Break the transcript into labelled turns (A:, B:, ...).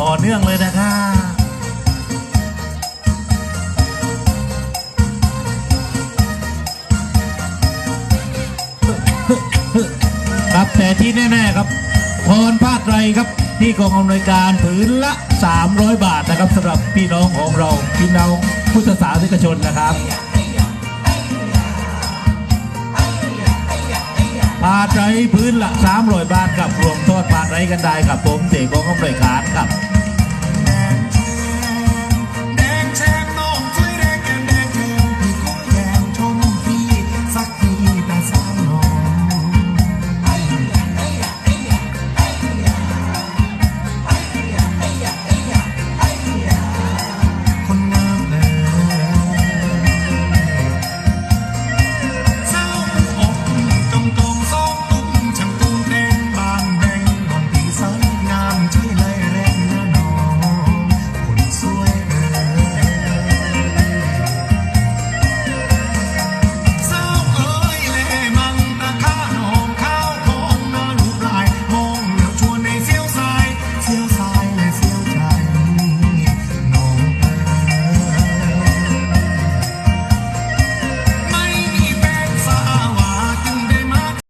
A: ต่อเนื่องเลยนะครับครับแต่ที่แน่ๆครับพรภาคไรครับที่กองอำนวยการถืนละ 300 บาทนะครับสำหรับพี่น้องของเราพี่น้องพุทธศาสนิกชนนะครับผ้าไรพื้นละ300บาทกับรวมทอดผ้าไรกันได้ครับผมเด็กกองอำนวยการ